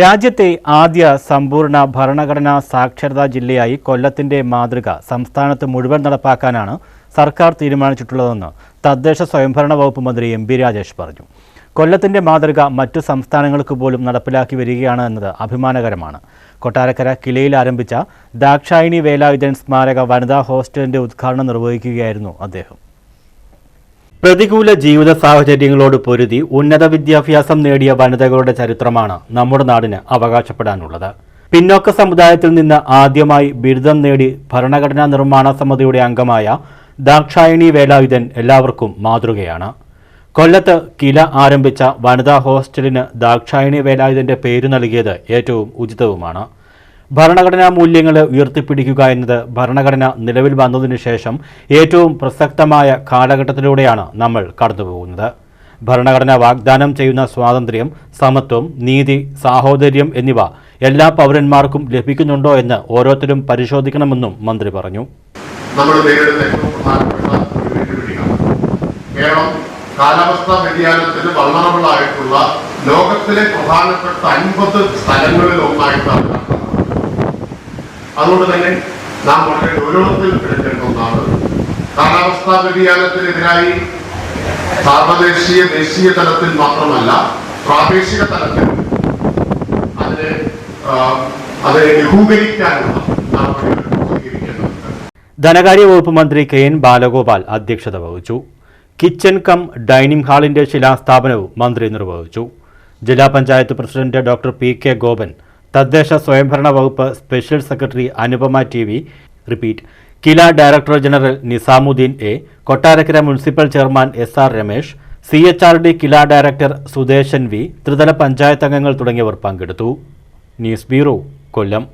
രാജ്യത്തെ ആദ്യ സമ്പൂർണ ഭരണഘടനാ സാക്ഷരതാ ജില്ലയായി കൊല്ലത്തിന്റെ മാതൃക സംസ്ഥാനത്ത് മുഴുവൻ നടപ്പാക്കാനാണ് സർക്കാർ തീരുമാനിച്ചിട്ടുള്ളതെന്ന് തദ്ദേശ സ്വയംഭരണ വകുപ്പ് മന്ത്രി എം ബി രാജേഷ് പറഞ്ഞു. കൊല്ലത്തിന്റെ മാതൃക മറ്റു സംസ്ഥാനങ്ങൾക്ക് പോലും നടപ്പിലാക്കി വരികയാണ് എന്നത് അഭിമാനകരമാണ്. കൊട്ടാരക്കര കിലയിൽ ആരംഭിച്ച ദാക്ഷായണി വേലായുധൻ സ്മാരക വനിതാ ഹോസ്റ്റലിന്റെ ഉദ്ഘാടനം നിർവഹിക്കുകയായിരുന്നു അദ്ദേഹം. പ്രതികൂല ജീവിത സാഹചര്യങ്ങളോട് പൊരുതി ഉന്നത വിദ്യാഭ്യാസം നേടിയ വനിതകളുടെ ചരിത്രമാണ് നമ്മുടെ നാടിന് അവകാശപ്പെടാനുള്ളത്. പിന്നോക്ക സമുദായത്തിൽ നിന്ന് ആദ്യമായി ബിരുദം നേടി ഭരണഘടനാ നിർമ്മാണ സമിതിയുടെ അംഗമായ ദാക്ഷായണി വേലായുധൻ എല്ലാവർക്കും മാതൃകയാണ്. കൊല്ലത്ത് കില ആരംഭിച്ച വനിതാ ഹോസ്റ്റലിന് ദാക്ഷായണി വേലായുധന്റെ പേര് നൽകിയത് ഏറ്റവും ഉചിതവുമാണ്. ഭരണഘടനാ മൂല്യങ്ങൾ ഉയർത്തിപ്പിടിക്കുക എന്നത് ഭരണഘടന നിലവിൽ വന്നതിനു ശേഷം ഏറ്റവും പ്രസക്തമായ കാലഘട്ടത്തിലൂടെയാണ് നമ്മൾ കടന്നുപോകുന്നത്. ഭരണഘടന വാഗ്ദാനം ചെയ്യുന്ന സ്വാതന്ത്ര്യം സമത്വം നീതി സാഹോദര്യം എന്നിവ എല്ലാ പൗരന്മാർക്കും ലഭിക്കുന്നുണ്ടോ എന്ന് ഓരോരുത്തരും പരിശോധിക്കണമെന്നും മന്ത്രി പറഞ്ഞു. കേരളം കാലാവസ്ഥാ വ്യതിയാനത്തിന് ആയിട്ടുള്ള ലോകത്തിലെ പ്രധാനപ്പെട്ട അൻപത് സ്ഥലങ്ങളിൽ ഒന്നായിട്ടാണ് അതുകൊണ്ട് തന്നെ നാം വളരെ ഗൗരവത്തിൽ എടുക്കേണ്ട ഒന്നാണ്. കാലാവസ്ഥാ വ്യതിയാനത്തിനെതിരായി സാർവദേശീയ ദേശീയ തലത്തിൽ മാത്രമല്ല പ്രാദേശിക തലത്തിൽ അതിനെ അതിനെ ലഘൂകരിക്കാനുള്ള ധനകാര്യ വകുപ്പ് മന്ത്രി കെ എൻ ബാലഗോപാൽ അധ്യക്ഷത വഹിച്ചു. കിച്ചൺ കം ഡൈനിംഗ് ഹാളിന്റെ ശിലാസ്ഥാപനവും മന്ത്രി നിർവഹിച്ചു. ജില്ലാ panchayat president doctor P K Gopan തദ്ദേശ സ്വയംഭരണ വകുപ്പ് special secretary Anupama T V repeat. KILA director general Nizamuddin A Kottarakkara municipal chairman S R Ramesh C H R D KILA director Sudeshan V ത്രിതല പഞ്ചായത്ത് അംഗങ്ങൾ തുടങ്ങിയവർ പങ്കെടുത്തു. News bureau Kollam.